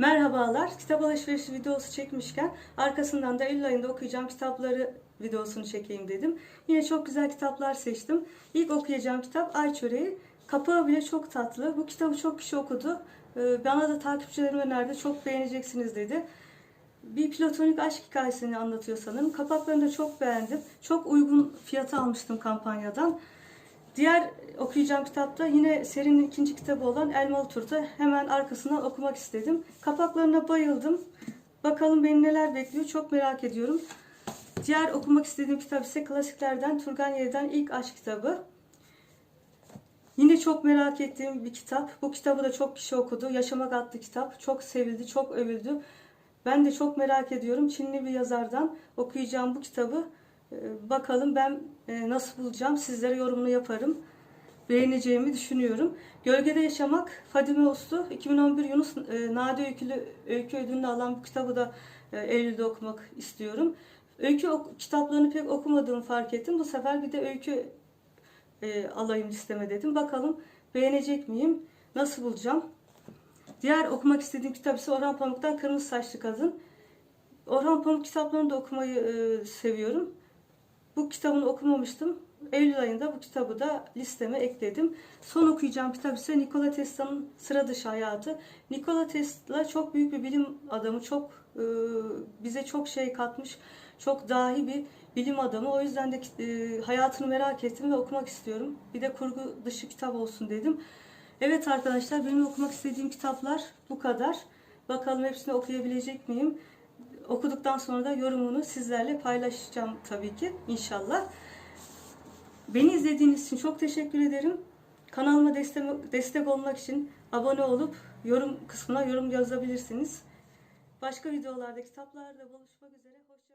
Merhabalar. Kitap alışverişi videosu çekmişken arkasından da Eylül ayında okuyacağım kitapları videosunu çekeyim dedim. Yine çok güzel kitaplar seçtim. İlk okuyacağım kitap Ay Çöreği. Kapağı bile çok tatlı. Bu kitabı çok kişi okudu. Ee, Bana da takipçilerim önerdi. Çok beğeneceksiniz dedi. Bir platonik aşk hikayesini anlatıyor sanırım. Kapaklarını da çok beğendim. Çok uygun fiyata almıştım kampanyadan. Diğer okuyacağım kitapta yine serinin ikinci kitabı olan Elmalı Turta hemen arkasından okumak istedim. Kapaklarına bayıldım. Bakalım beni neler bekliyor çok merak ediyorum. Diğer okumak istediğim kitap ise klasiklerden Turgenev'den ilk aşk kitabı. Yine çok merak ettiğim bir kitap. Bu kitabı da çok kişi okudu. Yaşamak adlı kitap. Çok sevildi, çok övüldü. Ben de çok merak ediyorum. Çinli bir yazardan okuyacağım bu kitabı. Ee, Bakalım ben e, nasıl bulacağım. Sizlere yorumunu yaparım. Beğeneceğimi düşünüyorum. Gölgede Yaşamak Fadime Uslu 2011 Yunus e, Nade Öykülü Öykü Ödülünü alan bu kitabı da e, Eylül'de okumak istiyorum. Öykü kitaplarını pek okumadığımı fark ettim. Bu sefer bir de öykü e, alayım listeme dedim. Bakalım beğenecek miyim? Nasıl bulacağım? Diğer okumak istediğim kitap ise Orhan Pamuk'tan Kırmızı Saçlı Kadın. Orhan Pamuk kitaplarını da okumayı e, seviyorum. Bu kitabını okumamıştım. Eylül ayında bu kitabı da listeme ekledim. Son okuyacağım kitap ise Nikola Tesla'nın Sıra Dışı Hayatı. Nikola Tesla çok büyük bir bilim adamı. Çok e, bize çok şey katmış. Çok dahi bir bilim adamı. O yüzden de e, hayatını merak ettim ve okumak istiyorum. Bir de kurgu dışı kitap olsun dedim. Evet arkadaşlar benim okumak istediğim kitaplar bu kadar. Bakalım hepsini okuyabilecek miyim? Okuduktan sonra da yorumunu sizlerle paylaşacağım tabii ki inşallah. Beni izlediğiniz için çok teşekkür ederim. Kanalıma destek, olmak için abone olup yorum kısmına yorum yazabilirsiniz. Başka videolarda, kitaplarda buluşmak üzere. Hoşçakalın.